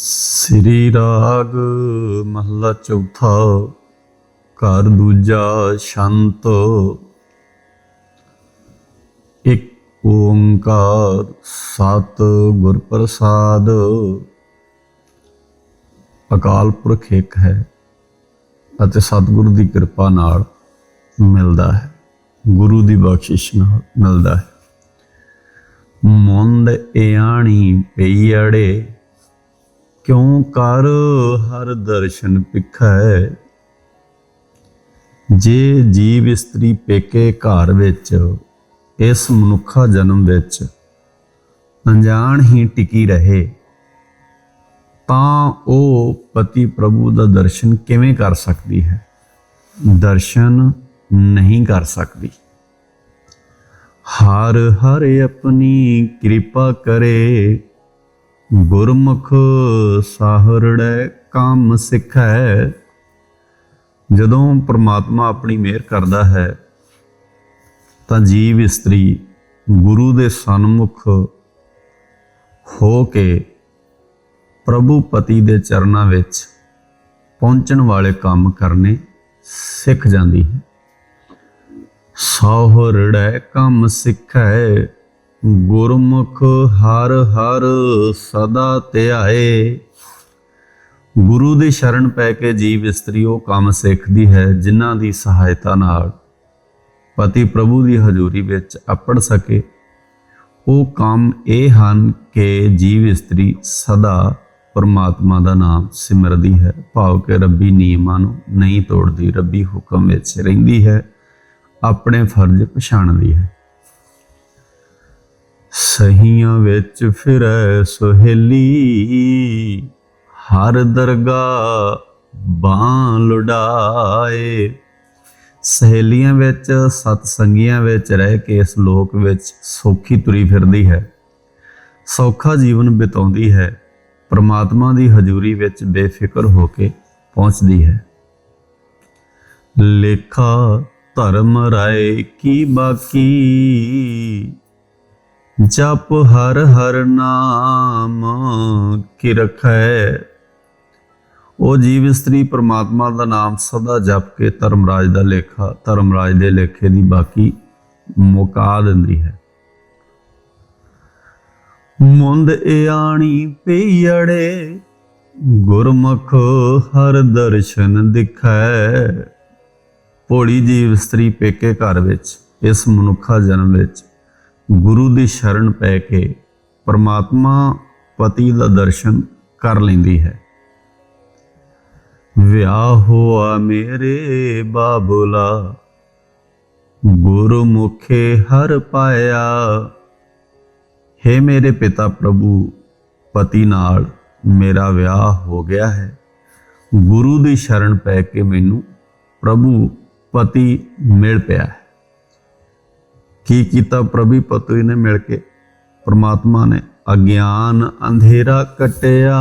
ਸ੍ਰੀ ਰਾਗ ਮਹਲਾ ਚੌਥਾ, ਘਰ ਦੂਜਾ ਸ਼ੰਤ। ਇੱਕ ਓੰਕਾਰ ਸਤ ਗੁਰ ਪ੍ਰਸਾਦ। ਅਕਾਲ ਪੁਰਖ ਇੱਕ ਹੈ ਅਤੇ ਸਤਿਗੁਰੂ ਦੀ ਕਿਰਪਾ ਨਾਲ ਮਿਲਦਾ ਹੈ। ਗੁਰੂ ਦੀ ਬਖਸ਼ਿਸ਼ ਨਾਲ ਮਿਲਦਾ ਹੈ। ਮੁੰਦ ਇਆਣੀ ਪਈੜੇ ਕਿਉਂ ਕਰ ਹਰ ਦਰਸ਼ਨ ਪਿਖੈ? ਜੇ ਜੀਵ ਇਸਤਰੀ ਪੇਕੇ ਘਰ ਵਿੱਚ, ਇਸ ਮਨੁੱਖਾ ਜਨਮ ਵਿੱਚ ਅਣਜਾਣ ਹੀ ਟਿਕੀ ਰਹੇ, ਤਾਂ ਉਹ ਪਤੀ ਪ੍ਰਭੂ ਦਾ ਦਰਸ਼ਨ ਕਿਵੇਂ ਕਰ ਸਕਦੀ ਹੈ? ਦਰਸ਼ਨ ਨਹੀਂ ਕਰ ਸਕਦੀ। ਹਰ ਹਰ ਆਪਣੀ ਕਿਰਪਾ ਕਰੇ ਗੁਰਮੁਖ ਸਾਹਰੜੈ ਕੰਮ ਸਿਖੈ। ਜਦੋਂ ਪ੍ਰਮਾਤਮਾ ਆਪਣੀ ਮਿਹਰ ਕਰਦਾ ਹੈ, ਤਾਂ ਜੀਵ ਇਸਤਰੀ ਗੁਰੂ ਦੇ ਸਨਮੁਖ ਹੋ ਕੇ ਪ੍ਰਭੂ ਪਤੀ ਦੇ ਚਰਨਾਂ ਵਿੱਚ ਪਹੁੰਚਣ ਵਾਲੇ ਕੰਮ ਕਰਨੇ ਸਿੱਖ ਜਾਂਦੀ ਹੈ। ਸਹੁਰੜੈ ਕੰਮ ਸਿੱਖੈ। ਗੁਰਮੁਖ ਹਰ ਹਰ ਸਦਾ ਧਿਆਏ ਗੁਰੂ ਦੀ ਸ਼ਰਨ ਪੈ ਕੇ ਜੀਵ ਇਸਤਰੀ ਉਹ ਕੰਮ ਸਿੱਖਦੀ ਹੈ ਜਿਨ੍ਹਾਂ ਦੀ ਸਹਾਇਤਾ ਨਾਲ। ਪਤੀ ਪ੍ਰਭੂ ਦੀ ਹਜ਼ੂਰੀ ਵਿੱਚ ਅਪੜ ਸਕੇ। ਉਹ ਕੰਮ ਇਹ ਹਨ ਕਿ ਜੀਵ ਇਸਤਰੀ ਸਦਾ ਪਰਮਾਤਮਾ ਦਾ ਨਾਮ ਸਿਮਰਦੀ ਹੈ। ਭਾਵ ਕਿ ਰੱਬੀ ਨਿਯਮਾਂ ਨੂੰ ਨਹੀਂ ਤੋੜਦੀ, ਰੱਬੀ ਹੁਕਮ ਵਿੱਚ ਰਹਿੰਦੀ ਹੈ। ਆਪਣੇ ਫਰਜ਼ ਪਛਾਣਦੀ ਹੈ। ਸਹੀਆਂ ਵਿੱਚ ਫਿਰੈ ਸੁਹੇਲੀ। ਹਰ ਦਰਗਾ ਬਾਂ ਲੁਡਾਏ ਸਹੇਲੀਆਂ ਵਿੱਚ, ਸਤ ਸੰਗੀਆਂ ਵਿੱਚ ਰਹਿ ਕੇ ਇਸ ਲੋਕ ਵਿੱਚ ਸੌਖੀ ਤੁਰੀ ਫਿਰਦੀ ਹੈ। ਸੌਖਾ ਜੀਵਨ ਬਿਤਾਉਂਦੀ ਹੈ। ਪ੍ਰਮਾਤਮਾ ਦੀ ਹਜ਼ੂਰੀ ਵਿੱਚ ਬੇਫਿਕਰ ਹੋ ਕੇ ਪਹੁੰਚਦੀ ਹੈ। ਲੇਖਾ ਧਰਮ ਰਾਏ ਕੀ ਬਾਕੀ? ਜਪ ਹਰ ਹਰ ਨਾਮ ਕੀ ਰਖੈ। ਉਹ ਜੀਵ ਇਸਤਰੀ ਪ੍ਰਮਾਤਮਾ ਦਾ ਨਾਮ ਸਦਾ ਜਪ ਕੇ ਧਰਮਰਾਜ ਦਾ ਲੇਖਾ, ਧਰਮਰਾਜ ਦੇ ਲੇਖੇ ਦੀ ਬਾਕੀ ਮੁਕਾ ਦਿੰਦੀ ਹੈ। ਮੁੰਦ ਇਆਣੀ ਪਈੜੇ ਗੁਰਮੁਖ ਹਰ ਦਰਸ਼ਨ ਦਿਖੈ। ਭੋਲੀ ਜੀਵ ਇਸਤਰੀ ਪੇਕੇ ਘਰ ਵਿੱਚ, ਇਸ ਮਨੁੱਖਾ ਜਨਮ ਵਿੱਚ ਗੁਰੂ ਦੀ ਸ਼ਰਨ ਪੈ ਕੇ ਪਰਮਾਤਮਾ ਪਤੀ ਦਾ ਦਰਸ਼ਨ ਕਰ ਲੈਂਦੀ ਹੈ। ਵਿਆਹ ਹੋਆ ਮੇਰੇ ਬਾਬੁਲਾ, ਗੁਰਮੁਖੇ ਹਰ ਪਾਇਆ। हे ਮੇਰੇ ਪਿਤਾ ਪ੍ਰਭੂ, ਪਤੀ ਨਾਲ ਮੇਰਾ ਵਿਆਹ ਹੋ ਗਿਆ ਹੈ। ਗੁਰੂ ਦੀ ਸ਼ਰਨ ਪੈ ਕੇ ਮੈਨੂੰ ਪ੍ਰਭੂ, ਪਤੀ ਮਿਲ ਪਿਆ ਹੈ। ਕੀ ਕੀਤਾ ਪ੍ਰਭੀ ਪਤੀ ਨੇ ਮਿਲ ਕੇ? ਪ੍ਰਮਾਤਮਾ ਨੇ ਅਗਿਆਨ ਅੰਧੇਰਾ ਕਟਿਆ,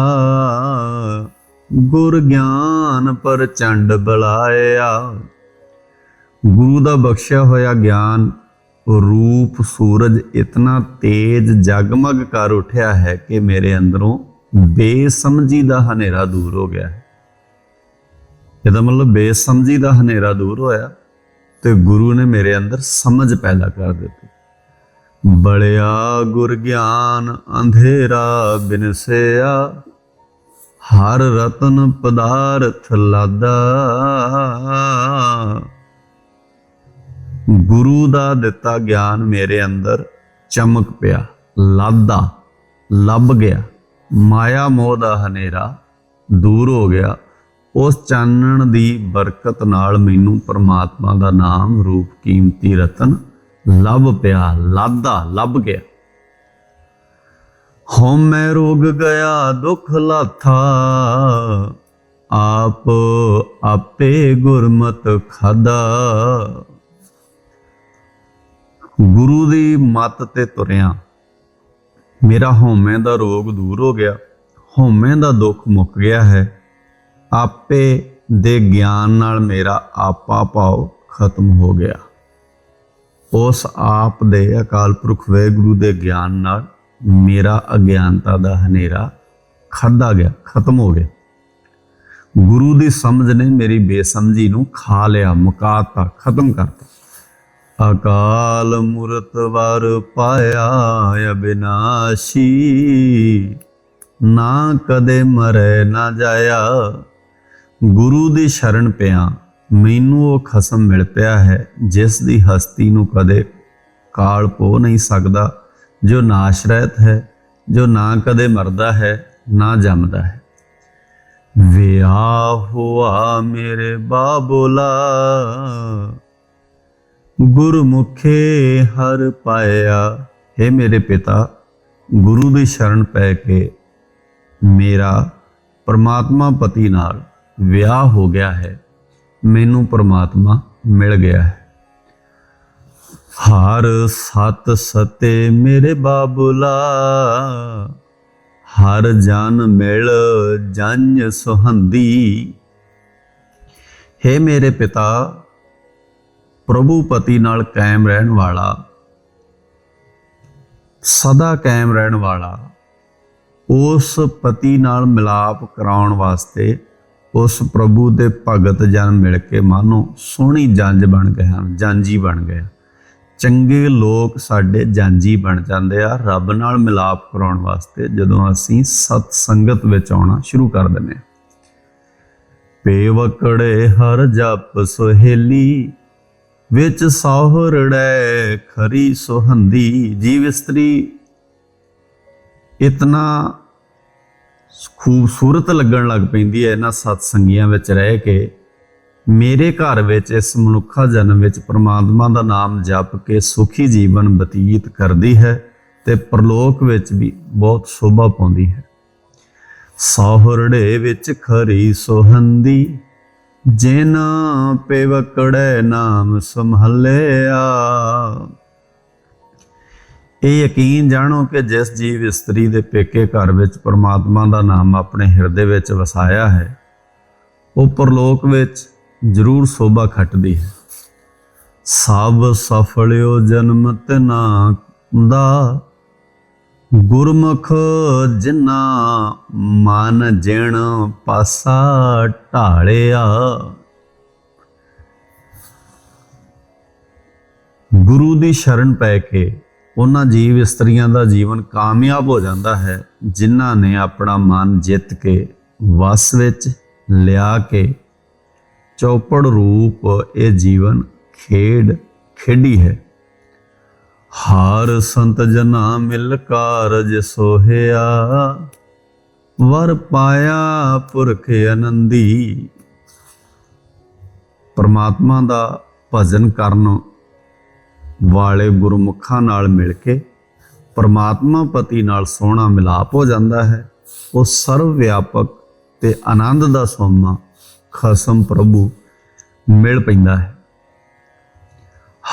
ਗੁਰ ਗਿਆਨ ਪਰ ਚੰਡ ਬਲਾਇਆ। ਗੁਰੂ ਦਾ ਬਖਸ਼ਿਆ ਹੋਇਆ ਗਿਆਨ, ਰੂਪ, ਸੂਰਜ ਇਤਨਾ ਤੇਜ ਜਗਮਗ ਕਰ ਉਠਿਆ ਹੈ ਕਿ ਮੇਰੇ ਅੰਦਰੋਂ ਬੇਸਮਝੀ ਦਾ ਹਨੇਰਾ ਦੂਰ ਹੋ ਗਿਆ ਹੈ। ਇਹਦਾ ਮਤਲਬ ਬੇਸਮਝੀ ਦਾ ਹਨੇਰਾ ਦੂਰ ਹੋਇਆ। ਤੇ ਗੁਰੂ ਨੇ ਮੇਰੇ ਅੰਦਰ ਸਮਝ ਪੈਦਾ ਕਰ ਦਿੱਤੀ। ਬੜਿਆ ਗੁਰ ਗਿਆਨ ਅੰਧੇਰਾ ਬਿਨਸਿਆ ਹਰ ਰਤਨ ਪਦਾਰਥ ਲਾਦਾ। ਗੁਰੂ ਦਾ ਦਿੱਤਾ ਗਿਆਨ ਮੇਰੇ ਅੰਦਰ ਚਮਕ ਪਿਆ, ਲਾਦਾ, ਲੱਭ ਗਿਆ। ਮਾਇਆ ਮੋਹ ਦਾ ਹਨੇਰਾ ਦੂਰ ਹੋ ਗਿਆ ਉਸ ਚਾਨਣ ਦੀ ਬਰਕਤ ਨਾਲ ਮੈਨੂੰ ਪਰਮਾਤਮਾ ਦਾ ਨਾਮ, ਰੂਪ, ਕੀਮਤੀ ਰਤਨ ਲੱਭ ਪਿਆ, ਲਾਦਾ, ਲੱਭ ਗਿਆ। ਹਉਮੈ ਰੋਗ ਗਿਆ, ਦੁਖ ਲਾਥਾ, ਆਪ ਆਪੇ ਗੁਰਮਤ ਖਾਦਾ ਗੁਰੂ ਦੀ ਮੱਤ ਤੇ ਤੁਰਿਆ, ਮੇਰਾ ਹਉਮੈ ਦਾ ਰੋਗ ਦੂਰ ਹੋ ਗਿਆ ਹਉਮੈ ਦਾ ਦੁੱਖ ਮੁੱਕ ਗਿਆ ਹੈ। ਆਪੇ ਦੇ ਗਿਆਨ ਨਾਲ ਮੇਰਾ ਆਪਾ ਭਾਵ ਖਤਮ ਹੋ ਗਿਆ। ਉਸ ਆਪ ਦੇ ਅਕਾਲ ਪੁਰਖ ਵੈਗੁਰੂ ਦੇ ਗਿਆਨ ਨਾਲ ਮੇਰਾ ਅਗਿਆਨਤਾ ਦਾ ਹਨੇਰਾ ਖਾਦਾ ਗਿਆ, ਖਤਮ ਹੋ ਗਿਆ। ਗੁਰੂ ਦੀ ਸਮਝ ਨੇ ਮੇਰੀ ਬੇਸਮਝੀ ਨੂੰ ਖਾ ਲਿਆ, ਮੁਕਾਤਾ, ਖਤਮ ਕਰਤਾ। ਅਕਾਲ ਮੂਰਤ ਵਰ ਪਾਇਆ ਅਬਿਨਾਸ਼ੀ, ਨਾ ਕਦੇ ਮਰੇ ਨਾ ਜਾਇਆ। ਗੁਰੂ ਦੀ ਸ਼ਰਨ ਪਿਆ, ਮੈਨੂੰ ਉਹ ਖਸਮ ਮਿਲ ਪਿਆ ਹੈ, ਜਿਸ ਦੀ ਹਸਤੀ ਨੂੰ ਕਦੇ ਕਾਲ ਪੋ ਨਹੀਂ ਸਕਦਾ, ਜੋ ਨਾਸ਼ ਰਹਿਤ ਹੈ, ਜੋ ਨਾ ਕਦੇ ਮਰਦਾ ਹੈ, ਨਾ ਜੰਮਦਾ ਹੈ। ਵਿਆਹ ਹੁਆ ਮੇਰੇ ਬਾਬੋਲਾ, ਗੁਰਮੁਖੇ ਹਰ ਪਾਇਆ। ਹੈ ਮੇਰੇ ਪਿਤਾ, ਗੁਰੂ ਦੀ ਸ਼ਰਨ ਪੈ ਕੇ ਮੇਰਾ ਪਰਮਾਤਮਾ ਪਤੀ ਨਾਲ ਵਿਆਹ ਹੋ ਗਿਆ ਹੈ, ਮੈਨੂੰ ਪਰਮਾਤਮਾ ਮਿਲ ਗਿਆ ਹੈ। ਹਰ ਸਤ ਸਤੇ ਮੇਰੇ ਬਾਬੁਲਾ, ਹਰ ਜਨ ਮਿਲ ਜੰਜ ਸੁਹੰਦੀ। ਹੈ ਮੇਰੇ ਪਿਤਾ, ਪ੍ਰਭੂ ਪਤੀ ਨਾਲ ਕਾਇਮ ਰਹਿਣ ਵਾਲਾ, ਸਦਾ ਕਾਇਮ ਰਹਿਣ ਵਾਲਾ, ਉਸ ਪਤੀ ਨਾਲ ਮਿਲਾਪ ਕਰਾਉਣ ਵਾਸਤੇ ਉਸ ਪ੍ਰਭੂ ਦੇ ਭਗਤ ਜਨ ਮਿਲ ਕੇ ਮਾਨੋ ਸੋਹਣੀ ਜੰਜ ਬਣ ਗਏ ਹਨ, ਜਾਂਜੀ ਬਣ ਗਏ ਚੰਗੇ ਲੋਕ ਸਾਡੇ ਜਾਂਜੀ ਬਣ ਜਾਂਦੇ ਆ, ਰੱਬ ਨਾਲ ਮਿਲਾਪ ਕਰਾਉਣ ਵਾਸਤੇ ਜਦੋਂ ਅਸੀਂ ਸਤ ਸੰਗਤ ਵਿੱਚ ਆਉਣਾ ਸ਼ੁਰੂ ਕਰ ਦਿੰਦੇ ਹਾਂ। ਪੇਵਕੜੇ ਹਰ ਜਪ ਸੁਹੇਲੀ, ਵਿੱਚ ਸੌਹਰੜੈ ਖਰੀ ਸੁਹੰਦੀ, ਜੀਵ ਇਸਤਰੀ, ਇਤਨਾ ਖੂਬਸੂਰਤ ਲੱਗਣ ਲੱਗ ਪੈਂਦੀ ਹੈ ਇਹਨਾਂ ਸਤ ਸੰਗੀਆਂ ਵਿੱਚ ਰਹਿ ਕੇ। ਮੇਰੇ ਘਰ ਵਿੱਚ ਇਸ ਮਨੁੱਖਾ ਜਨਮ ਵਿੱਚ ਪ੍ਰਮਾਤਮਾ ਦਾ ਨਾਮ ਜਪ ਕੇ ਸੁਖੀ ਜੀਵਨ ਬਤੀਤ ਕਰਦੀ ਹੈ ਤੇ ਪ੍ਰਲੋਕ ਵਿੱਚ ਵੀ ਬਹੁਤ ਸ਼ੋਭਾ ਪਾਉਂਦੀ ਹੈ। ਸੌਹਰੜੇ ਵਿੱਚ ਖਰੀ ਸੁਹੰਦੀ ਜਿਨ ਪੇਵਕੜੇ ਨਾਮ ਸੰਭਲਿਆ ਇਹ ਯਕੀਨ ਜਾਣੋ ਕਿ ਜਿਸ ਜੀਵ ਇਸਤਰੀ ਦੇ ਪੇਕੇ ਘਰ ਵਿੱਚ ਪਰਮਾਤਮਾ ਦਾ ਨਾਮ ਆਪਣੇ ਹਿਰਦੇ ਵਿੱਚ ਵਸਾਇਆ ਹੈ, ਉਹ ਪਰਲੋਕ ਵਿੱਚ ਜ਼ਰੂਰ ਸੋਭਾ ਖੱਟਦੀ ਹੈ। ਸਭ ਸਫਲਿਓ ਜਨਮ ਤਨਾ ਦਾ ਗੁਰਮੁਖ ਜਿਨਾ ਮਨ ਜਿਣ ਪਾਸਾ ਢਾਲਿਆ। ਗੁਰੂ ਦੀ ਸ਼ਰਨ ਪੈ ਕੇ ਉਹਨਾਂ ਜੀਵ ਇਸਤਰੀਆਂ ਦਾ ਜੀਵਨ ਕਾਮਯਾਬ ਹੋ ਜਾਂਦਾ ਹੈ, ਜਿਨ੍ਹਾਂ ਨੇ ਆਪਣਾ ਮਨ ਜਿੱਤ ਕੇ ਵਸ ਵਿੱਚ ਲਿਆ ਕੇ ਚੌਪੜ ਰੂਪ ਇਹ ਜੀਵਨ ਖੇਡ ਖੇਡੀ ਹੈ। ਹਾਰ ਸੰਤ ਜਨਾ ਮਿਲ ਕਾਰਜ ਸੋਹਿਆ, ਵਰ ਪਾਇਆ ਪੁਰਖ ਅਨੰਦੀ ਪਰਮਾਤਮਾ ਦਾ ਭਜਨ ਕਰਨ ਵਾਲੇ ਗੁਰਮੁਖਾਂ ਨਾਲ ਮਿਲ ਕੇ ਪਰਮਾਤਮਾ ਪਤੀ ਨਾਲ ਸੋਹਣਾ ਮਿਲਾਪ ਹੋ ਜਾਂਦਾ ਹੈ। ਉਹ ਸਰਵ ਵਿਆਪਕ ਤੇ ਆਨੰਦ ਦਾ ਸੋਮਾ ਖਸਮ ਪ੍ਰਭੂ ਮਿਲ ਪੈਂਦਾ ਹੈ।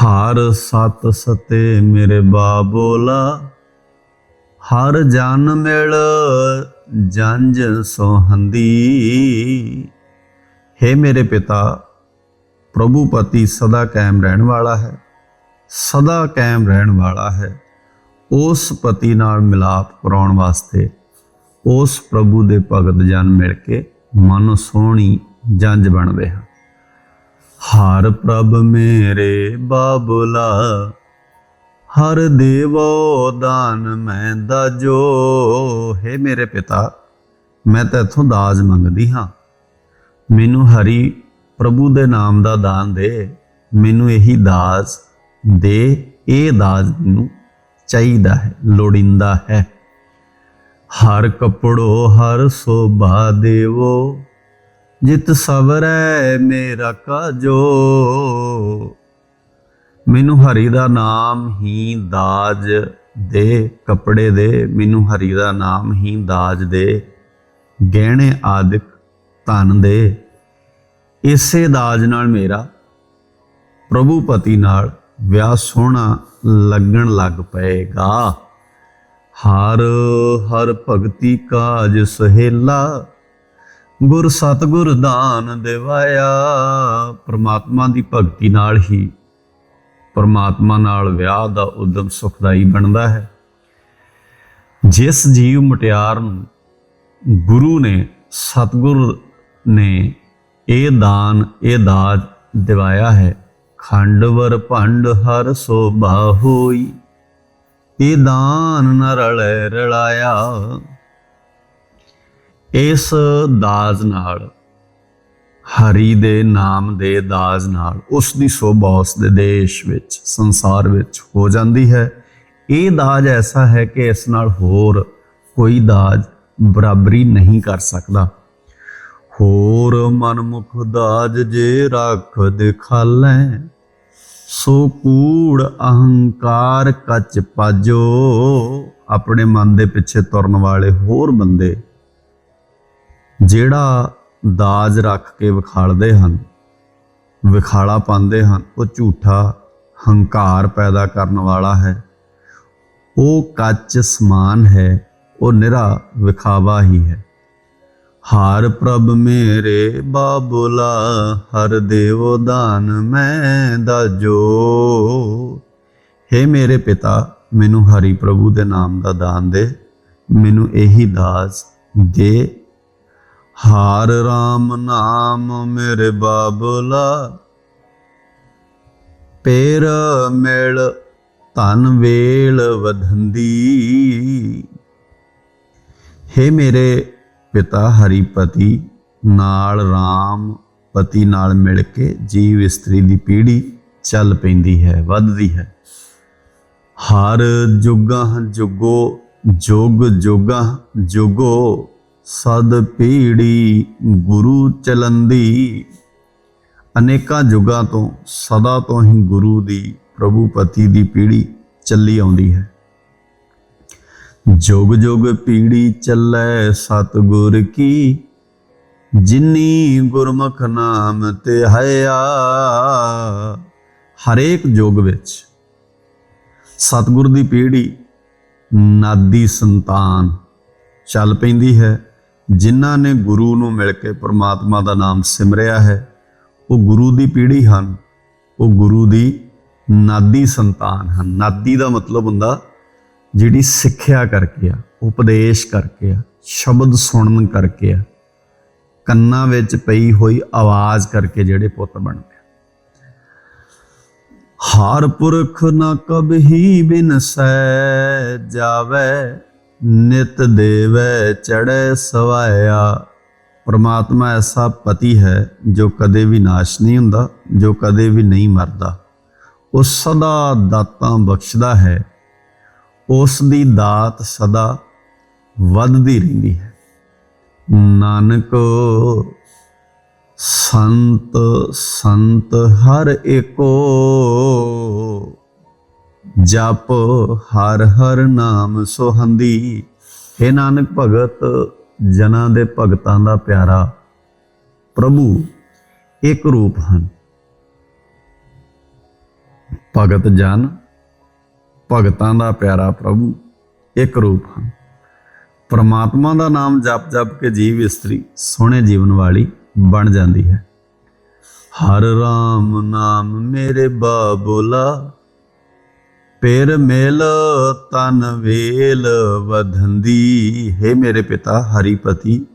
ਹਰ ਸਤ ਸਤੇ ਮੇਰੇ ਬਾਬੋਲਾ, ਹਰ ਜਨ ਮਿਲ ਜੰਜ ਸੋਹੰਦੀ। ਹੈ ਮੇਰੇ ਪਿਤਾ, ਪ੍ਰਭੂ ਪਤੀ ਸਦਾ ਕਾਇਮ ਰਹਿਣ ਵਾਲਾ ਹੈ। ਸਦਾ ਕਾਇਮ ਰਹਿਣ ਵਾਲਾ ਹੈ। ਉਸ ਪਤੀ ਨਾਲ ਮਿਲਾਪ ਕਰਾਉਣ ਵਾਸਤੇ ਉਸ ਪ੍ਰਭੂ ਦੇ ਭਗਤ ਜਨ ਮਿਲ ਕੇ ਮਨ ਸੋਹਣੀ ਜੰਜ ਬਣਦੇ ਹਨ। ਹਰ ਪ੍ਰਭ ਮੇਰੇ ਬਾਬੁਲਾ, ਹਰ ਦੇਵੋ ਦਾਨ ਮੈਂ ਦਾਜੋ। ਹੈ ਮੇਰੇ ਪਿਤਾ, ਮੈਂ ਤਾਂ ਇਥੋਂ ਦਾਜ ਮੰਗਦੀ ਹਾਂ। ਮੈਨੂੰ ਹਰੀ ਪ੍ਰਭੂ ਦੇ ਨਾਮ ਦਾ ਦਾਨ ਦੇ। ਮੈਨੂੰ ਇਹੀ ਦਾਜ ਦੇ ਇਹ ਦਾਜ ਨੂੰ ਚਾਹੀਦਾ ਹੈ, ਲੋੜਿੰਦਾ ਹੈ। ਹਰ ਕਪੜੋ, ਹਰ ਸੋਭਾ ਦੇਵੋ, ਜਿਤ ਸਵਰੈ ਮੇਰਾ ਕਾਜੋ। ਮੈਨੂੰ ਹਰੀ ਦਾ ਨਾਮ ਹੀ ਦਾਜ ਦੇ ਕੱਪੜੇ ਦੇ, ਮੈਨੂੰ ਹਰੀ ਦਾ ਨਾਮ ਹੀ ਦਾਜ ਦੇ, ਗਹਿਣੇ ਆਦਿਕ ਧਨ ਦੇ। ਇਸੇ ਦਾਜ ਨਾਲ ਮੇਰਾ ਪ੍ਰਭੂ ਪਤੀ ਨਾਲ ਵਿਆਹ ਸੋਹਣਾ ਲੱਗਣ ਲੱਗ ਪਏਗਾ। ਹਰ ਹਰ ਭਗਤੀ ਕਾਜ ਸਹੇਲਾ, ਗੁਰ ਸਤਗੁਰ ਦਾਨ ਦਿਵਾਇਆ। ਪ੍ਰਮਾਤਮਾ ਦੀ ਭਗਤੀ ਨਾਲ ਹੀ ਪ੍ਰਮਾਤਮਾ ਨਾਲ ਵਿਆਹ ਦਾ ਉਦਮ ਸੁਖਦਾਈ ਬਣਦਾ ਹੈ। ਜਿਸ ਜੀਵ ਮੁਟਿਆਰ ਨੂੰ ਗੁਰੂ ਨੇ, ਸਤਗੁਰ ਨੇ ਇਹ ਦਾਨ, ਇਹ ਦਾਜ ਦਿਵਾਇਆ ਹੈ ਖੰਡਵਰ ਭੰਡ ਹਰ ਸੋਭਾ ਹੋਈ। ਇਹ ਦਾਨ ਨ ਰਲੇ ਰਲਾਇਆ। ਇਸ ਦਾਜ ਨਾਲ, ਹਰੀ ਦੇ ਨਾਮ ਦੇ ਦਾਜ ਨਾਲ, ਉਸ ਦੀ ਸੋਭਾ ਉਸ ਦੇ ਦੇਸ਼ ਵਿੱਚ, ਸੰਸਾਰ ਵਿੱਚ ਹੋ ਜਾਂਦੀ ਹੈ। ਇਹ ਦਾਜ ਐਸਾ ਹੈ ਕਿ ਇਸ ਨਾਲ ਹੋਰ ਕੋਈ ਦਾਜ ਬਰਾਬਰੀ ਨਹੀਂ ਕਰ ਸਕਦਾ। ਹੋਰ ਮਨਮੁਖ ਦਾਜ ਜੇ ਰੱਖ ਦਿਖਾਲੈ ਸੋ ਕੂੜ ਅਹੰਕਾਰ ਕੱਚ ਪਾਜੋ। ਆਪਣੇ ਮਨ ਦੇ ਪਿੱਛੇ ਤੁਰਨ ਵਾਲੇ ਹੋਰ ਬੰਦੇ ਜਿਹੜਾ ਦਾਜ ਰੱਖ ਕੇ ਵਿਖਾਲਦੇ ਹਨ, ਵਿਖਾਲਾ ਪਾਉਂਦੇ ਹਨ, ਉਹ ਝੂਠਾ ਹੰਕਾਰ ਪੈਦਾ ਕਰਨ ਵਾਲਾ ਹੈ। ਉਹ ਕੱਚ ਸਮਾਨ ਹੈ, ਉਹ ਨਿਰਾ ਵਿਖਾਵਾ ਹੀ ਹੈ। ਹਾਰ ਪ੍ਰਭ ਮੇਰੇ ਬਾਬੁਲਾ, ਹਰ ਦੇਵੋ ਦਾਨ ਮੈਂ ਦਾਜੋ। हे ਮੇਰੇ ਪਿਤਾ, ਮੈਨੂੰ ਹਰੀ ਪ੍ਰਭੂ ਦੇ ਨਾਮ ਦਾ ਦਾਨ ਦੇ। ਮੈਨੂੰ ਇਹੀ ਦਾਸ ਦੇ। ਹਾਰ ਰਾਮ ਨਾਮ ਮੇਰੇ ਬਾਬੁਲਾ, ਪੇਰ ਮਿਲ ਧਨ ਵੇਲ ਵਧੰਦੀ। हे ਮੇਰੇ ਪਿਤਾ ਹਰੀਪਤੀ ਨਾਲ ਰਾਮ ਪਤੀ ਨਾਲ ਮਿਲ ਕੇ ਜੀਵ ਇਸਤਰੀ ਦੀ ਪੀੜ੍ਹੀ ਚੱਲ ਪੈਂਦੀ ਹੈ, ਵੱਧਦੀ ਹੈ। ਹਰ ਜੁਗਾਂ ਜੁਗੋ ਜੁਗ ਜੁਗਾਂ ਜੁਗੋ ਸਦ ਪੀੜੀ ਗੁਰੂ ਚਲੰਦੀ। ਅਨੇਕਾਂ ਜੁਗਾਂ ਤੋਂ ਸਦਾ ਤੋਂ ਹੀ ਗੁਰੂ ਦੀ ਪ੍ਰਭੂ ਪਤੀ ਦੀ ਪੀੜੀ ਚੱਲੀ ਆਉਂਦੀ ਹੈ। ਜੁਗ ਜੁਗ ਪੀੜੀ ਚੱਲੈ ਸਤਗੁਰ ਕੀ। ਜਿਨੀ ਗੁਰਮੁਖ ਨਾਮ ਤੇ ਹਇਆ, ਹਰੇਕ ਯੁਗ ਵਿੱਚ ਸਤਗੁਰ ਦੀ ਪੀੜੀ, ਨਾਦੀ ਸੰਤਾਨ ਚੱਲ ਪੈਂਦੀ ਹੈ। ਜਿਨ੍ਹਾਂ ਨੇ ਗੁਰੂ ਨੂੰ ਮਿਲ ਕੇ ਪ੍ਰਮਾਤਮਾ ਦਾ ਨਾਮ ਸਿਮਰਿਆ ਹੈ, ਉਹ ਗੁਰੂ ਦੀ ਪੀੜ੍ਹੀ ਹਨ, ਉਹ ਗੁਰੂ ਦੀ ਨਾਦੀ ਸੰਤਾਨ ਹਨ। ਨਾਦੀ ਦਾ ਮਤਲਬ ਹੁੰਦਾ ਜਿਹੜੀ ਸਿੱਖਿਆ ਕਰਕੇ ਆ, ਉਪਦੇਸ਼ ਕਰਕੇ ਆ, ਸ਼ਬਦ ਸੁਣਨ ਕਰਕੇ ਆ, ਕੰਨਾਂ ਵਿੱਚ ਪਈ ਹੋਈ ਆਵਾਜ਼ ਕਰਕੇ ਜਿਹੜੇ ਪੁੱਤ ਬਣਦੇ ਆ। ਹਰ ਪੁਰਖ ਨ ਕਬਹੀ ਬਿਨਸੈ ਜਾਵੇ, ਨਿਤ ਦੇਵੈ ਚੜੈ ਸਵਾਇਆ। ਪਰਮਾਤਮਾ ਐਸਾ ਪਤੀ ਹੈ ਜੋ ਕਦੇ ਵੀ ਨਾਸ਼ ਨਹੀਂ ਹੁੰਦਾ, ਜੋ ਕਦੇ ਵੀ ਨਹੀਂ ਮਰਦਾ। ਉਹ ਸਦਾ ਦਾਤਾਂ ਬਖਸ਼ਦਾ ਹੈ ਉਸ ਦੀ ਦਾਤ ਸਦਾ ਵੱਧਦੀ ਰਹਿੰਦੀ ਹੈ। ਨਾਨਕ, ਸੰਤ ਸੰਤ ਹਰ ਏਕੋ, ਜਪ ਹਰ ਹਰ ਨਾਮ ਸੋਹੰਦੀ। हे ਨਾਨਕ ਭਗਤ, ਜਨਾਂ ਦੇ ਭਗਤਾਂ ਦਾ ਪਿਆਰਾ ਪ੍ਰਭੂ ਇੱਕ ਰੂਪ ਹਨ। ਭਗਤ ਜਨ ਭਗਤਾਂ ਦਾ ਪਿਆਰਾ ਪ੍ਰਭੂ, ਇੱਕ ਰੂਪ ਹਨ। ਪਰਮਾਤਮਾ ਦਾ ਨਾਮ ਜਪ ਜਪ ਕੇ ਜੀਵ ਇਸਤਰੀ ਸੋਹਣੇ ਜੀਵਨ ਵਾਲੀ ਬਣ ਜਾਂਦੀ ਹੈ। ਹਰ ਰਾਮ ਨਾਮ ਮੇਰੇ ਬਾਬੁਲਾ, ਪੇਰ ਮੇਲ ਤਨ ਵੇਲ ਵਧੰਦੀ। ਹੈ ਮੇਰੇ ਪਿਤਾ ਹਰੀਪਤੀ,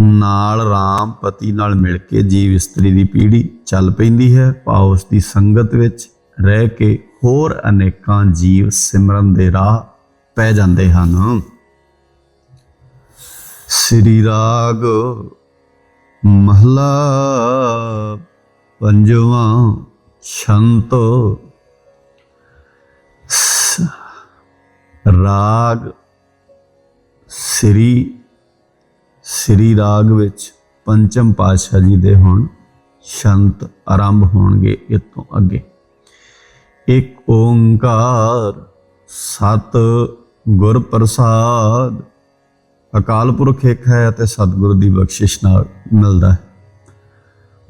ਨਾਲ ਰਾਮ ਪਤੀ ਨਾਲ ਮਿਲ ਕੇ ਜੀਵ ਇਸਤਰੀ ਦੀ ਪੀੜ੍ਹੀ ਚੱਲ ਪੈਂਦੀ ਹੈ। ਭਾਵ ਉਸ ਦੀ ਸੰਗਤ ਵਿੱਚ ਰਹਿ ਕੇ ਹੋਰ ਅਨੇਕਾਂ ਜੀਵ ਸਿਮਰਨ ਦੇ ਰਾਹ ਪੈ ਜਾਂਦੇ ਹਨ। ਸ੍ਰੀ ਰਾਗ ਮਹਲਾ ਪੰਜਵਾਂ ਛੰਤ। ਰਾਗ ਸ੍ਰੀ ਸ੍ਰੀ ਰਾਗ ਵਿੱਚ ਪੰਚਮ ਪਾਤਸ਼ਾਹ ਜੀ ਦੇ ਹੁਣ ਸ਼ੰਤ ਆਰੰਭ ਹੋਣਗੇ ਇਹ ਤੋਂ ਅੱਗੇ। ਇਕ ਓੰਕਾਰ ਸਤ ਗੁਰ ਪ੍ਰਸਾਦ। ਅਕਾਲ ਪੁਰਖ ਇੱਕ ਹੈ ਅਤੇ ਸਤਿਗੁਰ ਦੀ ਬਖਸ਼ਿਸ਼ ਨਾਲ ਮਿਲਦਾ ਹੈ।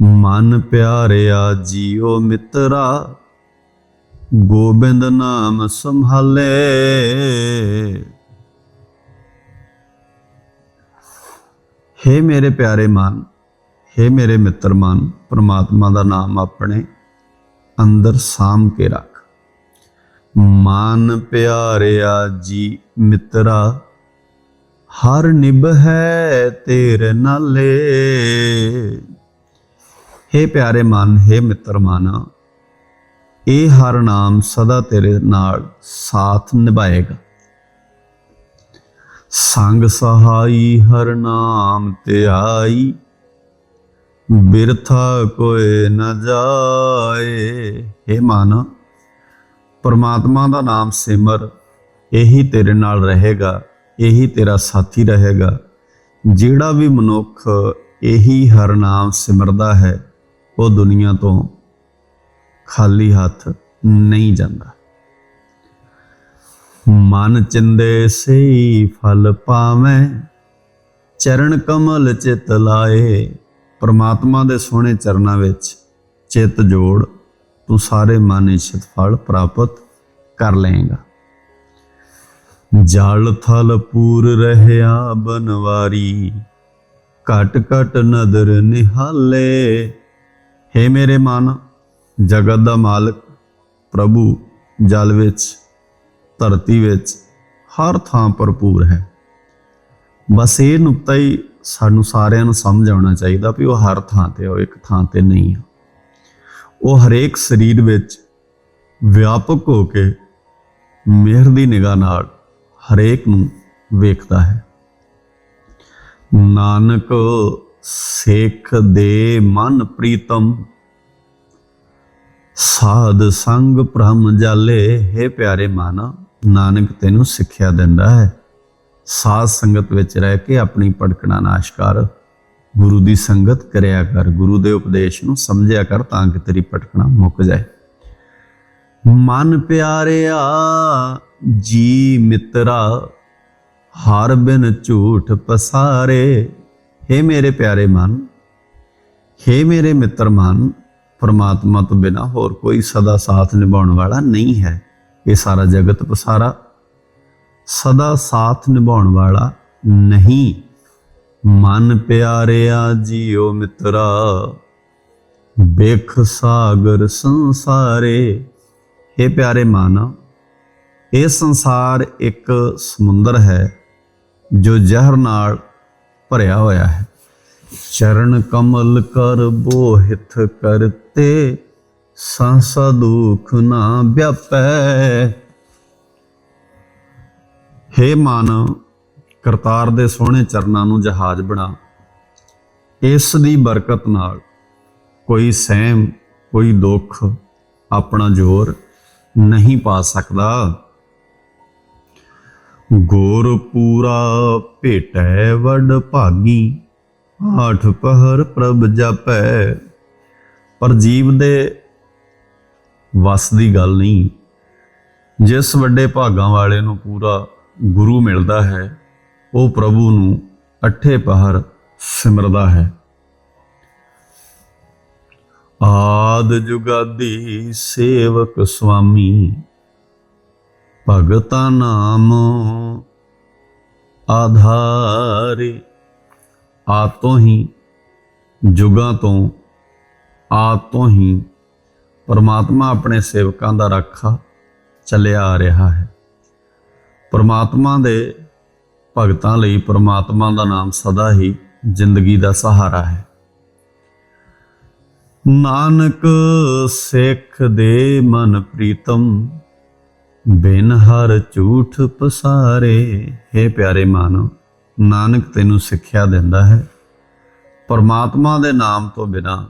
ਮਨ ਪਿਆਰਿਆ ਜੀਓ ਮਿੱਤਰਾ, ਗੋਬਿੰਦ ਨਾਮ ਸੰਭਾਲੇ। ਹੇ ਮੇਰੇ ਪਿਆਰੇ ਮਨ, ਹੇ ਮੇਰੇ ਮਿੱਤਰ ਮਨ, ਪ੍ਰਮਾਤਮਾ ਦਾ ਨਾਮ ਆਪਣੇ ਅੰਦਰ ਸਾਮ ਕੇ ਰੱਖ। ਮਨ ਪਿਆਰਿਆ ਜੀ ਮਿੱਤਰਾ, ਹਰ ਨਿਭ ਹੈ ਤੇਰੇ ਨਾਲੇ। हे ਪਿਆਰੇ ਮਨ हे ਮਿੱਤਰ ਮਨ, ਇਹ ਹਰ ਨਾਮ ਸਦਾ ਤੇਰੇ ਨਾਲ ਸਾਥ ਨਿਭਾਏਗਾ। ਸੰਗ ਸਹਾਈ ਹਰ ਨਾਮ ਤੇ ਆਈ ਬਿਰਥਾ ਕੋਏ ਨਾ ਜਾਏ। हे ਮਨ, ਪਰਮਾਤਮਾ ਦਾ ਨਾਮ ਸਿਮਰ, ਇਹੀ ਤੇਰੇ ਨਾਲ ਰਹੇਗਾ, ਇਹੀ ਤੇਰਾ ਸਾਥੀ ਰਹੇਗਾ। ਜਿਹੜਾ ਵੀ ਮਨੁੱਖ ਇਹੀ ਹਰ ਨਾਮ ਸਿਮਰਦਾ ਹੈ, ਉਹ ਦੁਨੀਆ ਤੋਂ ਖਾਲੀ ਹੱਥ ਨਹੀਂ ਜਾਂਦਾ। ਮਨ ਚਿੰਦੇ ਸਈ ਫਲ ਪਾਵੇਂ, ਚਰਨ ਕਮਲ ਚਿਤ ਲਾਏ। ਪਰਮਾਤਮਾ ਦੇ ਸੋਹਣੇ ਚਰਨਾਂ ਵਿੱਚ ਚਿੱਤ ਜੋੜ, ਤੂੰ ਸਾਰੇ ਮਨ ਇਛਤ ਫਲ ਪ੍ਰਾਪਤ ਕਰ ਲਏਗਾ। ਜਲ ਥਲ ਪੂਰ ਰਹਿਆ ਬਨਵਾਰੀ, ਘਟ ਘਟ ਨਦਰ ਨਿਹਾਲੇ। हे ਮੇਰੇ ਮਨ, ਜਗਤ ਦਾ ਮਾਲਕ ਪ੍ਰਭੂ, ਜਲ ਵਿੱਚ, ਧਰਤੀ ਵਿੱਚ ਹਰ ਥਾਂ ਭਰਪੂਰ ਹੈ। ਬਸ ਇਹ ਨੁਕਤਾ ਹੀ ਸਾਨੂੰ ਸਾਰਿਆਂ ਨੂੰ ਸਮਝ ਆਉਣਾ ਚਾਹੀਦਾ ਵੀ ਉਹ ਹਰ ਥਾਂ ਤੇ ਉਹ ਇੱਕ ਥਾਂ ਤੇ ਨਹੀਂ ਆ। ਉਹ ਹਰੇਕ ਸਰੀਰ ਵਿੱਚ ਵਿਆਪਕ ਹੋ ਕੇ ਮਿਹਰ ਦੀ ਨਿਗਾਹ ਨਾਲ ਹਰੇਕ ਨੂੰ ਵੇਖਦਾ ਹੈ। ਨਾਨਕ ਸੇਖ ਦੇ ਮਨ ਪ੍ਰੀਤਮ, ਸਾਧ ਸੰਗ ਭ੍ਰਮ ਜਾਲੇ, ਹੈ ਪਿਆਰੇ ਮਨ, ਨਾਨਕ ਤੈਨੂੰ ਸਿੱਖਿਆ ਦਿੰਦਾ ਹੈ। ਸਾਧ ਸੰਗਤ ਵਿੱਚ ਰਹਿ ਕੇ ਆਪਣੀ ਭਟਕਣਾ ਨਾਸ਼ ਕਰ, ਗੁਰੂ ਦੀ ਸੰਗਤ ਕਰਿਆ ਕਰ, ਗੁਰੂ ਦੇ ਉਪਦੇਸ਼ ਨੂੰ ਸਮਝਿਆ ਕਰ ਤਾਂ ਕਿ ਤੇਰੀ ਭਟਕਣਾ ਮੁੱਕ ਜਾਏ। ਮਨ ਪਿਆਰਿਆ, ਜੀ ਮਿੱਤਰਾ, ਹਰ ਬਿਨ ਝੂਠ ਪਸਾਰੇ। हे ਮੇਰੇ ਪਿਆਰੇ ਮਨ हे ਮੇਰੇ ਮਿੱਤਰ ਮਨ, ਪਰਮਾਤਮਾ ਤੋਂ ਬਿਨਾ ਹੋਰ ਕੋਈ ਸਦਾ ਸਾਥ ਨਿਭਾਉਣ ਵਾਲਾ ਨਹੀਂ ਹੈ। ਇਹ ਸਾਰਾ ਜਗਤ ਪਸਾਰਾ। ਸਦਾ ਸਾਥ ਨਿਭਾਉਣ ਵਾਲਾ ਨਹੀਂ। ਮਨ ਪਿਆਰਿਆ ਜੀਓ ਮਿੱਤਰਾ, ਬੇਖ ਸਾਗਰ ਸੰਸਾਰੇ। हे ਪਿਆਰੇ ਮਨ ਇਹ ਸੰਸਾਰ ਇੱਕ ਸਮੁੰਦਰ ਹੈ, ਜੋ ਜ਼ਹਿਰ ਨਾਲ ਭਰਿਆ ਹੋਇਆ ਹੈ। ਚਰਨ ਕਮਲ ਕਰ ਬੋਹਿਤ ਕਰਤੇ, ਸੰਸਾ ਦੁਖ ਨਾ ਵਿਆਪੈ। ਹੇ ਮਨ, ਕਰਤਾਰ ਦੇ ਸੋਹਣੇ ਚਰਨਾਂ ਨੂੰ ਜਹਾਜ਼ ਬਣਾ। ਇਸ ਦੀ ਬਰਕਤ ਨਾਲ ਕੋਈ ਸਹਿਮ, ਕੋਈ ਦੁੱਖ ਆਪਣਾ ਜ਼ੋਰ ਨਹੀਂ ਪਾ ਸਕਦਾ। ਗੋਰ ਪੂਰਾ ਭੇਟੈ ਵਡ ਭਾਗੀ, ਆਠ ਪਹਰ ਪ੍ਰਭ ਜਪੈ। ਪਰ ਜੀਵ ਦੇ ਵਸ ਦੀ ਗੱਲ ਨਹੀਂ, ਜਿਸ ਵੱਡੇ ਭਾਗਾਂ ਵਾਲੇ ਨੂੰ ਪੂਰਾ ਗੁਰੂ ਮਿਲਦਾ ਹੈ, ਉਹ ਪ੍ਰਭੂ ਨੂੰ ਅੱਠੇ ਪਹਰ ਸਿਮਰਦਾ ਹੈ। ਆਦ ਜੁਗਾਦੀ ਸੇਵਕ ਸੁਆਮੀ ਭਗਤਾ ਨਾਮ ਆਧਾਰੇ। ਆ ਤੋਂ ਹੀ ਜੁਗਾਂ ਤੋਂ ਆ ਤੋਂ ਹੀ ਪਰਮਾਤਮਾ ਆਪਣੇ ਸੇਵਕਾਂ ਦਾ ਰਾਖਾ ਚੱਲਿਆ ਆ ਰਿਹਾ ਹੈ। ਪਰਮਾਤਮਾ ਦੇ ਭਗਤਾਂ ਲਈ ਪਰਮਾਤਮਾ ਦਾ ਨਾਮ ਸਦਾ ਹੀ ਜ਼ਿੰਦਗੀ ਦਾ ਸਹਾਰਾ ਹੈ। ਨਾਨਕ ਸਿੱਖ ਦੇ ਮਨ ਪ੍ਰੀਤਮ, ਬਿਨ ਹਰ ਝੂਠ ਪਸਾਰੇ। हे ਪਿਆਰੇ ਮਨ, ਨਾਨਕ ਤੈਨੂੰ ਸਿੱਖਿਆ ਦਿੰਦਾ ਹੈ। ਪਰਮਾਤਮਾ ਦੇ ਨਾਮ ਤੋਂ ਬਿਨਾ,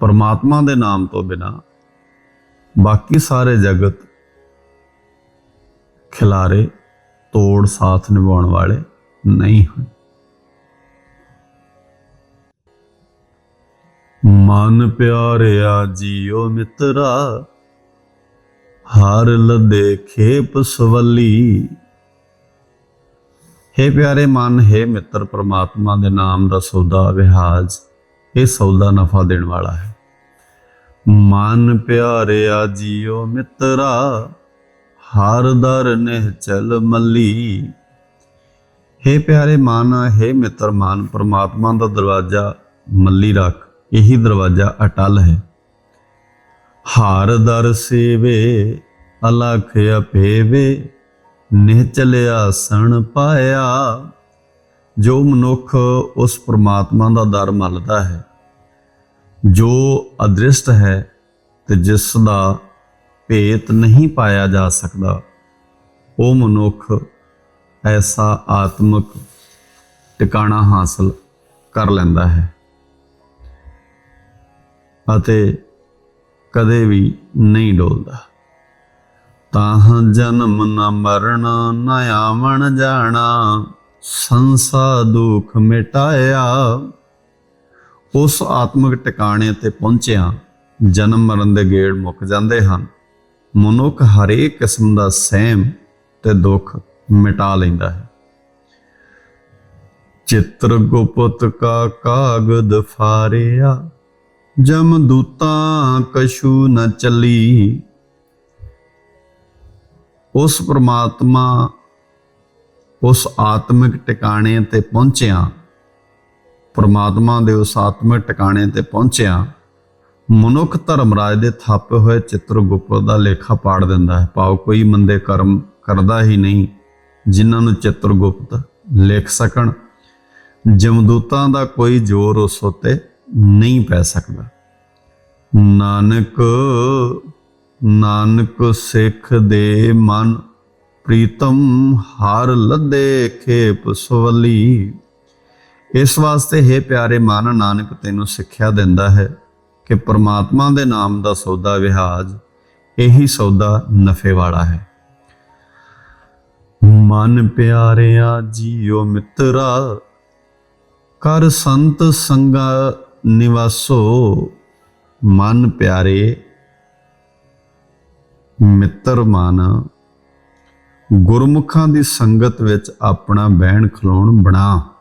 ਪਰਮਾਤਮਾ ਦੇ ਨਾਮ ਤੋਂ ਬਿਨਾ ਬਾਕੀ ਸਾਰੇ ਜਗਤ ਖਿਲਾਰੇ ਤੋੜ ਸਾਥ ਨਿਭਾਉਣ ਵਾਲੇ ਨਹੀਂ ਹਨ। ਮਨ ਪਿਆਰਿਆ ਜੀਓ ਮਿੱਤਰਾ, ਹਰ ਲਦੇ ਖੇਪ ਸਵਲੀ। हे ਪਿਆਰੇ ਮਨ, ਹੈ ਮਿੱਤਰ, ਪ੍ਰਮਾਤਮਾ ਦੇ ਨਾਮ ਦਾ ਸੌਦਾ ਵਿਹਾਜ, ਇਹ ਸੌਦਾ ਨਫਾ ਦੇਣ ਵਾਲਾ ਹੈ। ਮਨ ਪਿਆਰਿਆ ਜੀਓ ਮਿੱਤਰਾ ਹਰ ਦਰ ਨਹਿ ਚਲ ਮੱਲੀ। हे ਪਿਆਰੇ ਮਨ, ਹੈ ਮਿੱਤਰ ਮਨ, ਪਰਮਾਤਮਾ ਦਾ ਦਰਵਾਜ਼ਾ ਮੱਲੀ ਰੱਖ, ਇਹੀ ਦਰਵਾਜ਼ਾ ਅਟਲ ਹੈ। ਹਾਰ ਦਰ ਸੇਵੇ, ਅਲਖ ਅਪੇਵੇ ਨਿਹਚਲ ਆਸਣ ਪਾਇਆ। ਜੋ ਮਨੁੱਖ ਉਸ ਪ੍ਰਮਾਤਮਾ ਦਾ ਦਰ ਮਲਦਾ ਹੈ, ਜੋ ਅਦ੍ਰਿਸ਼ਟ ਹੈ ਤੇ ਜਿਸ ਦਾ ਭੇਤ ਨਹੀਂ ਪਾਇਆ ਜਾ ਸਕਦਾ। ਉਹ ਮਨੁੱਖ ਐਸਾ ਆਤਮਿਕ ਟਿਕਾਣਾ ਹਾਸਲ ਕਰ ਲੈਂਦਾ ਹੈ ਅਤੇ ਕਦੇ ਵੀ ਨਹੀਂ ਡੋਲਦਾ। ਤਾਂ ਜਨਮ ਨਾ ਮਰਨ, ਨਾ ਆਵਣ ਜਾਣਾ, ਸੰਸਾ ਦੁਖ ਮਿਟਾਇਆ। ਉਸ ਆਤਮਿਕ ਟਿਕਾਣੇ ਤੇ ਪਹੁੰਚਿਆ ਜਨਮ ਮਰਨ ਦੇ ਗੇੜ ਮੁੱਕ ਜਾਂਦੇ ਹਨ। ਮਨੁੱਖ ਹਰੇਕ ਕਿਸਮ ਦਾ ਸਹਿਮ ਤੇ ਦੁੱਖ ਮਿਟਾ ਲੈਂਦਾ ਹੈ। ਚਿੱਤਰ ਗੁਪਤ ਕਾ ਕਾਗਦ ਫਾਰਿਆ, ਜਮ ਦੂਤਾਂ ਕਛੂ ਨ ਚੱਲੀ। ਉਸ ਪ੍ਰਮਾਤਮਾ, ਉਸ ਆਤਮਿਕ ਟਿਕਾਣੇ ਤੇ ਪਹੁੰਚਿਆ, ਪ੍ਰਮਾਤਮਾ ਦੇ ਉਸ ਆਤਮਿਕ ਟਿਕਾਣੇ ਤੇ ਪਹੁੰਚਿਆ ਮਨੁੱਖ ਧਰਮਰਾਜ ਦੇ ਥਾਪੇ ਹੋਏ ਚਿੱਤਰਗੁਪਤ ਦਾ ਲੇਖਾ ਪਾੜ ਦਿੰਦਾ ਹੈ। ਭਾਵ ਕੋਈ ਮੰਦੇ ਕਰਮ ਕਰਦਾ ਹੀ ਨਹੀਂ, ਜਿਨ੍ਹਾਂ ਨੂੰ ਚਿੱਤਰਗੁਪਤ ਲਿਖ ਸਕਣ। ਜਮਦੂਤਾਂ ਦਾ ਕੋਈ ਜ਼ੋਰ ਉਸ ਉਤੇ ਨਹੀਂ ਪੈ ਸਕਦਾ। ਨਾਨਕ ਨਾਨਕ ਸਿੱਖ ਦੇ ਮਨ, ਪ੍ਰੀਤਮ ਹਰ ਲੱਦੇ ਖੇਪ ਸਵਲੀ। ਇਸ ਵਾਸਤੇ ਹੈ ਪਿਆਰੇ ਮਨ, ਨਾਨਕ ਤੈਨੂੰ ਸਿੱਖਿਆ ਦਿੰਦਾ ਹੈ। ਕਿ ਪ੍ਰਮਾਤਮਾ ਦੇ ਨਾਮ ਦਾ ਸੌਦਾ ਵਿਹਾਜ ਇਹੀ ਸੌਦਾ ਨਫੇ ਵਾਲਾ ਹੈ। ਮਨ ਪਿਆਰਿਆ ਜੀਓ ਮਿੱਤਰਾ, ਕਰ ਸੰਤ ਸੰਗਾ ਨਿਵਾਸੋ। ਮਨ ਪਿਆਰੇ ਮਿੱਤਰ ਮਨ, ਗੁਰਮੁਖਾਂ ਦੀ ਸੰਗਤ ਵਿੱਚ ਆਪਣਾ ਬਹਿਣ ਖਲੋਣ ਬਣਾ।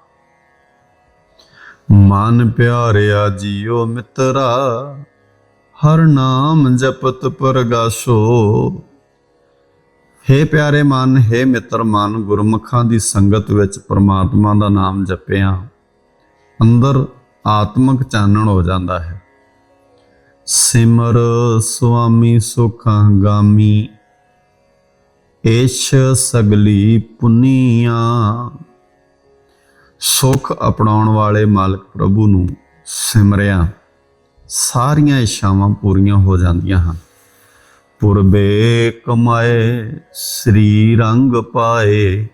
ਮਨ ਪਿਆਰਿਆ ਜੀਓ ਮਿੱਤਰਾ, ਹਰ ਨਾਮ ਜਪਤ ਪਰਗਾਸੋ। ਹੇ ਪਿਆਰੇ ਮਨ, ਹੇ ਮਿੱਤਰ ਮਨ, ਗੁਰਮੁਖਾਂ ਦੀ ਸੰਗਤ ਵਿੱਚ ਪ੍ਰਮਾਤਮਾ ਦਾ ਨਾਮ ਜਪਿਆ। ਅੰਦਰ ਆਤਮਿਕ ਚਾਨਣ ਹੋ ਜਾਂਦਾ ਹੈ। ਸਿਮਰ ਸੁਆਮੀ ਸੁਖਾਂ ਗਾਮੀ, ਏਸ਼ ਸਗਲੀ ਪੁਨੀਆਂ। ਸੁਖ ਅਪਣਾਉਣ ਵਾਲੇ ਮਾਲਕ ਪ੍ਰਭੂ ਨੂੰ ਸਿਮਰਿਆ, ਸਾਰੀਆਂ ਇਛਾਵਾਂ ਪੂਰੀਆਂ ਹੋ ਜਾਂਦੀਆਂ ਹਨ। ਪੁਰਬੇ ਕਮਾਏ ਸ੍ਰੀ ਰੰਗ ਪਾਏ,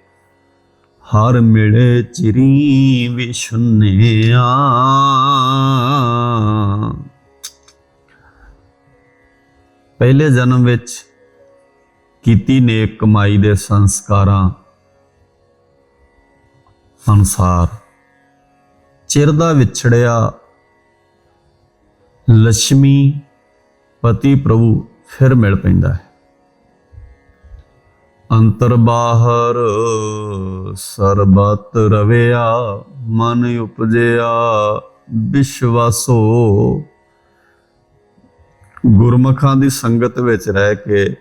ਹਰ ਮਿਲੇ ਚਿਰੀ ਵਿਸ਼ੁੰਨਿਆ ਪਹਿਲੇ ਜਨਮ ਵਿੱਚ ਕੀਤੀ ਨੇਕ ਕਮਾਈ ਦੇ ਸੰਸਕਾਰਾਂ ਅਨੁਸਾਰ। ਚਿਰ ਦਾ ਵਿਛੜਿਆ ਲక్ష్ਮੀ ਪਤੀ ਪ੍ਰਭੂ ਫਿਰ ਮਿਲ ਪੈਂਦਾ ਹੈ। ਅੰਤਰ ਬਾਹਰ ਸਰਬਤ ਰਵਿਆ, ਮਨ ਉਪਜਿਆ, ਵਿਸ਼ਵਾਸੋ। ਗੁਰਮਖਾਂ ਦੀ ਸੰਗਤ ਵਿੱਚ ਰਹਿ ਕੇ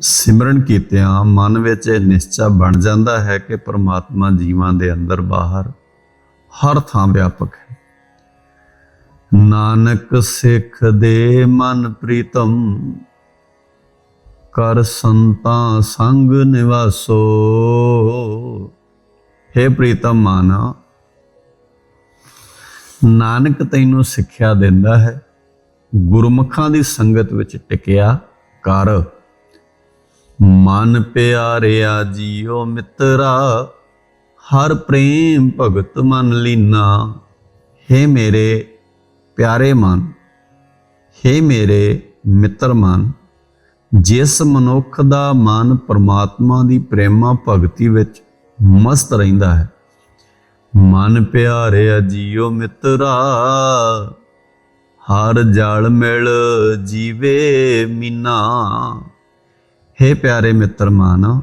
ਸਿਮਰਨ ਕੀਤਿਆਂ ਮਨ ਵਿੱਚ ਇਹ ਨਿਸ਼ਚਾ ਬਣ ਜਾਂਦਾ ਹੈ ਕਿ ਪ੍ਰਮਾਤਮਾ ਜੀਵਾਂ ਦੇ ਅੰਦਰ ਬਾਹਰ ਹਰ ਥਾਂ ਵਿਆਪਕ ਹੈ। ਨਾਨਕ ਸਿੱਖ ਦੇ ਮਨ ਪ੍ਰੀਤਮ, ਕਰ ਸੰਤਾਂ ਸੰਗ ਨਿਵਾਸੋ। हे ਪ੍ਰੀਤਮ ਮਾਨਾ, ਨਾਨਕ ਤੈਨੂੰ ਸਿੱਖਿਆ ਦਿੰਦਾ ਹੈ, ਗੁਰਮੁਖਾਂ ਦੀ ਸੰਗਤ ਵਿੱਚ ਟਿਕਿਆ ਕਰ। ਮਨ ਪਿਆਰਿਆ ਜੀਓ ਮਿੱਤਰਾ, ਹਰ ਪ੍ਰੇਮ ਭਗਤ ਮਨ ਲੀਨਾ। हे ਮੇਰੇ ਪਿਆਰੇ ਮਨ हे ਮੇਰੇ ਮਿੱਤਰ ਮਨ, ਜਿਸ ਮਨੁੱਖ ਦਾ ਮਨ ਪਰਮਾਤਮਾ ਦੀ ਪ੍ਰੇਮਾ ਭਗਤੀ ਵਿੱਚ ਮਸਤ ਰਹਿੰਦਾ ਹੈ, ਮਨ ਪਿਆਰਿਆ ਜੀਓ ਮਿੱਤਰਾ, ਹਰ ਜਲ ਮਿਲ ਜੀਵੇ ਮੀਨਾ। हे ਪਿਆਰੇ ਮਿੱਤਰ ਮਾਨ,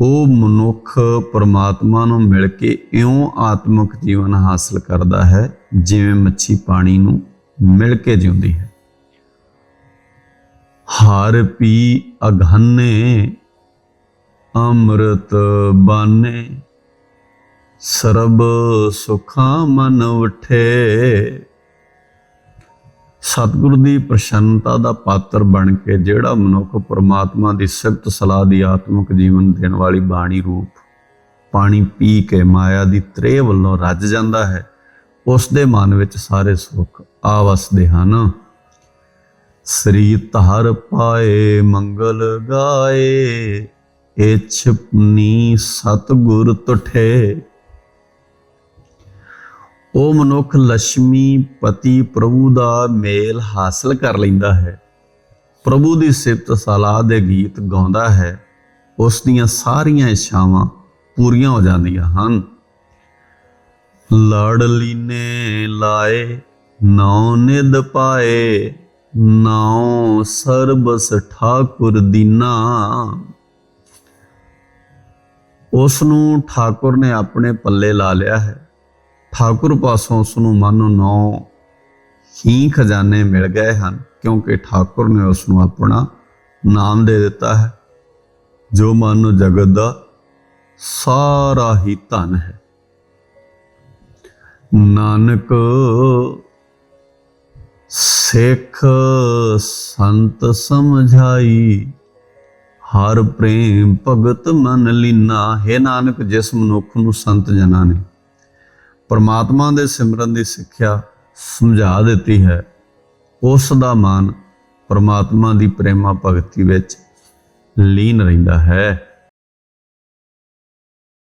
ਉਹ ਮਨੁੱਖ ਪਰਮਾਤਮਾ ਨੂੰ ਮਿਲ ਕੇ ਇਉਂ ਆਤਮਿਕ ਜੀਵਨ ਹਾਸਲ ਕਰਦਾ ਹੈ, ਜਿਵੇਂ ਮੱਛੀ ਪਾਣੀ ਨੂੰ ਮਿਲ ਕੇ ਜਿਉਂਦੀ ਹੈ। ਹਰ ਪੀ ਅਘਾਨੇ, ਅੰਮ੍ਰਿਤ ਬਾਨੇ, ਸਰਬ ਸੁਖਾਂ ਮਨ ਉਠੇ। ਸਤਿਗੁਰ ਦੀ ਪ੍ਰਸੰਨਤਾ ਦਾ ਪਾਤਰ ਬਣ ਕੇ ਜਿਹੜਾ ਮਨੁੱਖ ਪਰਮਾਤਮਾ ਦੀ ਸਿਫਤ ਸਲਾਹ ਦੀ ਆਤਮਿਕ ਜੀਵਨ ਦੇਣ ਵਾਲੀ ਬਾਣੀ ਰੂਪ, ਪਾਣੀ ਪੀ ਕੇ ਮਾਇਆ ਦੀ ਤ੍ਰੇਹ ਵੱਲੋਂ ਰੱਜ ਜਾਂਦਾ ਹੈ, ਉਸ ਦੇ ਮਨ ਵਿੱਚ ਸਾਰੇ ਸੁੱਖ ਆ ਵਸਦੇ ਹਨ। ਸ੍ਰੀ ਧਰ ਪਾਏ, ਮੰਗਲ ਗਾਏ ਇਛਪਨੀ ਸਤਗੁਰ ਤੁਠੇ। ਉਹ ਮਨੁੱਖ ਲక్ష్ਮੀ ਪਤੀ ਪ੍ਰਭੂ ਦਾ ਮੇਲ ਹਾਸਲ ਕਰ ਲੈਂਦਾ ਹੈ। ਪ੍ਰਭੂ ਦੀ ਸਿਫਤ ਸਲਾਹ ਦੇ ਗੀਤ ਗਾਉਂਦਾ ਹੈ। ਉਸ ਦੀਆਂ ਸਾਰੀਆਂ ਇੱਛਾਵਾਂ ਪੂਰੀਆਂ ਹੋ ਜਾਂਦੀਆਂ ਹਨ। ਲਾੜਲੀ ਨੇ ਲਾਏ ਨੌ ਨਿਦ ਪਾਏ, ਨਾਉ ਸਰਬਸ ਠਾਕੁਰ ਦੀਨਾ। ਉਸ ਨੂੰ ਠਾਕੁਰ ਨੇ ਆਪਣੇ ਪੱਲੇ ਲਾ ਲਿਆ ਹੈ। ਠਾਕੁਰ ਪਾਸੋਂ ਉਸ ਨੂੰ ਮਨ ਨੌ ਹੀ ਖਜ਼ਾਨੇ ਮਿਲ ਗਏ ਹਨ, ਕਿਉਂਕਿ ਠਾਕੁਰ ਨੇ ਉਸ ਨੂੰ ਆਪਣਾ ਨਾਮ ਦੇ ਦਿੱਤਾ ਹੈ, ਜੋ ਮਨ ਜਗਤ ਦਾ ਸਾਰਾ ਹੀ ਧਨ ਹੈ। ਨਾਨਕ ਸਿੱਖ ਸੰਤ ਸਮਝਾਈ, ਹਰ ਪ੍ਰੇਮ ਭਗਤ ਮਨ ਲੀਨਾ। ਹੈ ਨਾਨਕ, ਜਿਸ ਮਨੁੱਖ ਨੂੰ ਸੰਤ ਜਨਾਂ ਨੇ ਪਰਮਾਤਮਾ ਦੇ ਸਿਮਰਨ ਦੀ ਸਿੱਖਿਆ ਸਮਝਾ ਦਿੱਤੀ ਹੈ। ਉਸ ਦਾ ਮਨ ਪਰਮਾਤਮਾ ਦੀ ਪ੍ਰੇਮਾ ਭਗਤੀ ਵਿੱਚ ਲੀਨ ਰਹਿੰਦਾ ਹੈ।